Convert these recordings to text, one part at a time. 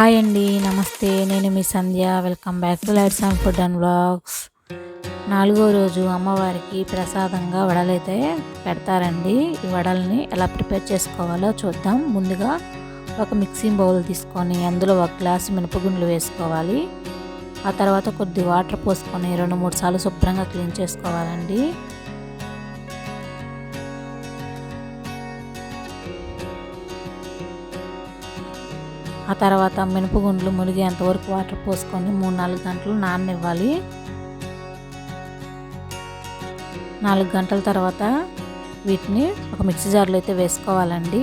Hi అండి నమస్తే. నేను మీ Sandhya. Welcome back to lights and food and blogs నాలుగో రోజు అమ్మవారికి ప్రసాదంగా వడలైతే పెడతారండి. ఈ వడల్ని ఎలా ప్రిపేర్ చేసుకోవాలో చూద్దాం. ముందుగా ఒక మిక్సింగ్ బౌల్ తీసుకొని అందులో ఒక గ్లాస్ మినపగుండ్లు వేసుకోవాలి. ఆ తర్వాత కొద్ది వాటర్ పోసుకొని రెండు మూడు సార్లు శుభ్రంగా క్లీన్ చేసుకోవాలండి. ఆ తర్వాత మినపగుండ్లు మునిగేంతవరకు వాటర్ పోసుకొని మూడు నాలుగు గంటలు నాననివ్వాలి. నాలుగు గంటల తర్వాత వీటిని ఒక మిక్సీ జార్లో అయితే వేసుకోవాలండి.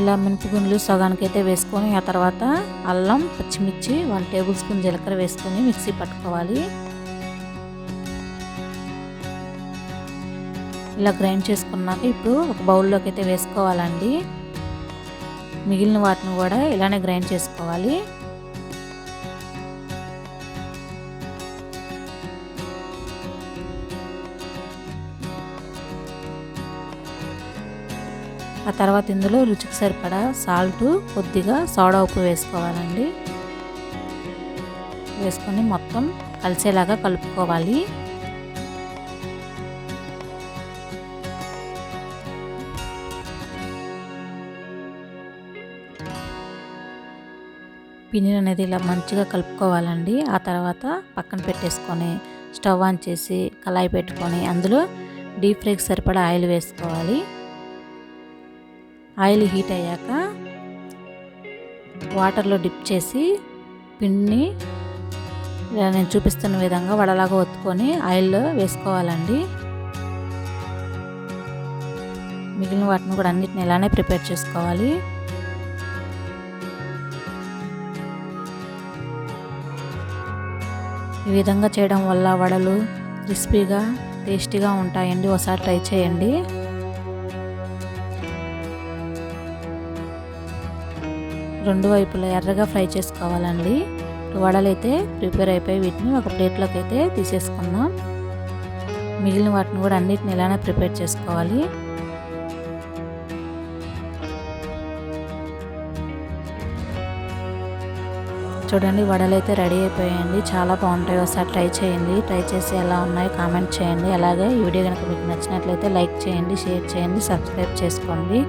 ఇలా మినపగుండ్లు సగానికి అయితే వేసుకొని ఆ తర్వాత అల్లం పచ్చిమిర్చి వన్ టేబుల్ స్పూన్ జీలకర్ర వేసుకొని మిక్సీ పట్టుకోవాలి. ఇలా గ్రైండ్ చేసుకున్నాక ఇప్పుడు ఒక బౌల్లోకి అయితే వేసుకోవాలండి. మిగిలిన వాటిని కూడా ఇలానే గ్రైండ్ చేసుకోవాలి. ఆ తర్వాత ఇందులో రుచికి సరిపడా సాల్ట్ కొద్దిగా సోడా ఉప్పు వేసుకోవాలండి. వేసుకొని మొత్తం కలిసేలాగా కలుపుకోవాలి. పిండిని అనేది ఇలా మంచిగా కలుపుకోవాలండి. ఆ తర్వాత పక్కన పెట్టేసుకొని స్టవ్ ఆన్ చేసి కళాయి పెట్టుకొని అందులో డీప్ ఫ్రైకి సరిపడా ఆయిల్ వేసుకోవాలి. ఆయిల్ హీట్ అయ్యాక వాటర్లో డిప్ చేసి పిండిని నేను చూపిస్తున్న విధంగా వడలాగా ఒత్తుకొని ఆయిల్లో వేసుకోవాలండి. మిగిలిన వాటిని కూడా అన్నిటిని ఇలానే ప్రిపేర్ చేసుకోవాలి. ఈ విధంగా చేయడం వల్ల వడలు క్రిస్పీగా టేస్టీగా ఉంటాయండి. ఒకసారి ట్రై చేయండి. రెండు వైపులా ఎర్రగా ఫ్రై చేసుకోవాలండి. వడలు అయితే ప్రిపేర్ అయిపోయి వీటిని ఒక ప్లేట్లోకి అయితే తీసేసుకుందాం. మిగిలిన వాటిని కూడా అన్నిటిని ఇలానే ప్రిపేర్ చేసుకోవాలి. చూడండి వడలు అయితే రెడీ అయిపోయాయండి. చాలా బాగుంటాయి. ఒకసారి ట్రై చేయండి. ట్రై చేసి ఎలా ఉన్నాయో కామెంట్ చేయండి. అలాగే ఈ వీడియో కనుక మీకు నచ్చినట్లయితే లైక్ చేయండి షేర్ చేయండి సబ్స్క్రైబ్ చేసుకోండి.